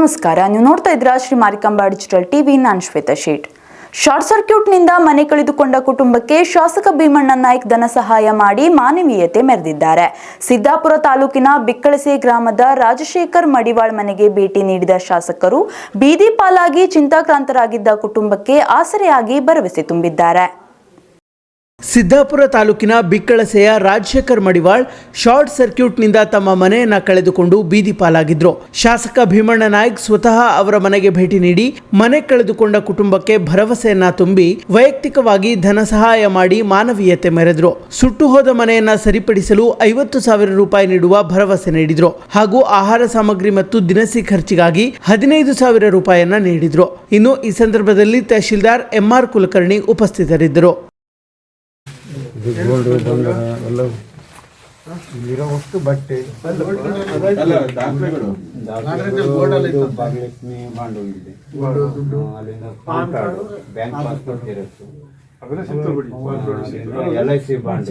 ನಮಸ್ಕಾರ. ನೀವು ನೋಡ್ತಾ ಇದ್ರ ಶ್ರೀ ಮಾರಿಕಾಂಬಾ ಡಿಜಿಟಲ್ ಟಿವಿ ನಾನು ಶ್ವೇತಾ ಶೇಟ್. ಶಾರ್ಟ್ ಸರ್ಕ್ಯೂಟ್ನಿಂದ ಮನೆ ಕಳೆದುಕೊಂಡ ಕುಟುಂಬಕ್ಕೆ ಶಾಸಕ ಭೀಮಣ್ಣ ನಾಯ್ಕ್ ಧನ ಸಹಾಯ ಮಾಡಿ ಮಾನವೀಯತೆ ಮೆರೆದಿದ್ದಾರೆ. ಸಿದ್ದಾಪುರ ತಾಲೂಕಿನ ಬಿಕ್ಕಳಸೆ ಗ್ರಾಮದ ರಾಜಶೇಖರ್ ಮಡಿವಾಳ್ ಮನೆಗೆ ಭೇಟಿ ನೀಡಿದ ಶಾಸಕರು, ಬೀದಿ ಪಾಲಾಗಿ ಚಿಂತಾಕ್ರಾಂತರಾಗಿದ್ದ ಕುಟುಂಬಕ್ಕೆ ಆಸರೆಯಾಗಿ ಭರವಸೆ ತುಂಬಿದ್ದಾರೆ. ಸಿದ್ದಾಪುರ ತಾಲೂಕಿನ ಬಿಕ್ಕಳಸೆಯ ರಾಜಶೇಖರ್ ಮಡಿವಾಳ್ ಶಾರ್ಟ್ ಸರ್ಕ್ಯೂಟ್ನಿಂದ ತಮ್ಮ ಮನೆಯನ್ನ ಕಳೆದುಕೊಂಡು ಬೀದಿ ಪಾಲಾಗಿದ್ರು. ಶಾಸಕ ಭೀಮಣ್ಣ ನಾಯ್ಕ್ ಸ್ವತಃ ಅವರ ಮನೆಗೆ ಭೇಟಿ ನೀಡಿ ಮನೆ ಕಳೆದುಕೊಂಡ ಕುಟುಂಬಕ್ಕೆ ಭರವಸೆಯನ್ನ ತುಂಬಿ ವೈಯಕ್ತಿಕವಾಗಿ ಧನ ಸಹಾಯ ಮಾಡಿ ಮಾನವೀಯತೆ ಮೆರೆದ್ರು. ಸುಟ್ಟು ಹೋದ ಮನೆಯನ್ನ ಸರಿಪಡಿಸಲು ಐವತ್ತು ಸಾವಿರ ರೂಪಾಯಿ ನೀಡುವ ಭರವಸೆ ನೀಡಿದ್ರು ಹಾಗೂ ಆಹಾರ ಸಾಮಗ್ರಿ ಮತ್ತು ದಿನಸಿ ಖರ್ಚಿಗಾಗಿ ಹದಿನೈದು ಸಾವಿರ ರೂಪಾಯಿಯನ್ನ ನೀಡಿದ್ರು. ಇನ್ನು ಈ ಸಂದರ್ಭದಲ್ಲಿ ತಹಶೀಲ್ದಾರ್ ಎಂಆರ್ ಕುಲಕರ್ಣಿ ಉಪಸ್ಥಿತರಿದ್ದರು. ಇದು ಗೋಲ್ಡ್ ಬಂಗಾರ ಎಲ್ಲ ಇಲ್ಲಿರೋ ವಸ್ತು ಬಟ್ಟೆ ಭಾಗ್ಯಲಕ್ಷ್ಮಿ ಬಾಂಡ್ ಹೋಗಿದೆ ಅಲ್ಲಿಂದ PAN card bank passport xerox L I C bond.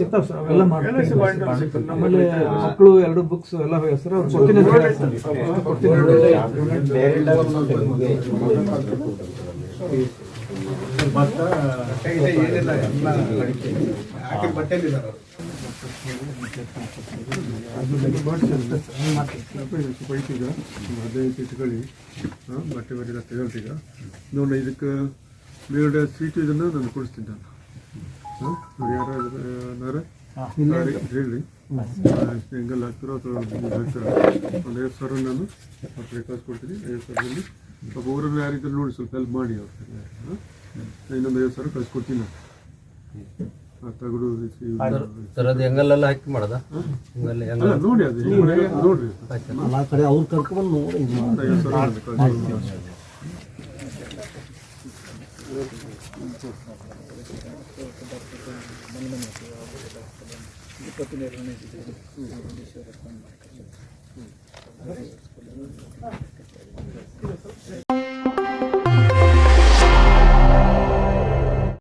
ನಮ್ಮಲ್ಲಿ ಮಕ್ಕಳು ಎರಡು ಬುಕ್ಸ್ ಎಲ್ಲ ಹೆಸರು ಕೊಡ್ತೀನಿ ಕೊಡ್ತೀನಿ ಹಾಂ ಬಟ್ಟೆ ಬಟ್ಟೆ ತಗೊಳ್ತೀಗ ನೋಡಿ ಇದಕ್ಕೆ ಮೇಲ್ಗಡೆ ಸೀಟು ಇದನ್ನು ನಾನು ಕೊಡಿಸ್ತಿದ್ದ ಹಾಂ ಹೇಳಿ ಅಥವಾ ಹಾಕ್ತೀರ ಒಂದು ನಾನು ಸಾವಿರದಲ್ಲಿ ಒಬ್ಬ ಊರಲ್ಲಿ ಯಾರಿದ್ರು ನೋಡಿ ಸ್ವಲ್ಪ ಹೆಲ್ಪ್ ಮಾಡಿ ಅವ್ರಿಗೆ ಹಾಂ? ಇನ್ನೊಂದು ಐವತ್ತು ಸಾವಿರ ಕಳ್ಸಿ ಕೊಡ್ತೀನಿ ನಾನು. ಆ ತಗಡು ಸರ್ ಅದು ಹೆಂಗಲ್ಲೆಲ್ಲ ಹಾಕಿ ಮಾಡದ? ಹೆಂಗಲ್ಲ ನೋಡಿ ಅದು ನೋಡ್ರಿ. ಆ ಕಡೆ ಅವ್ರು ನೋಡಿ ಐವತ್ತು ಸಾವಿರ ಕೊಡ್ತೀನಿ.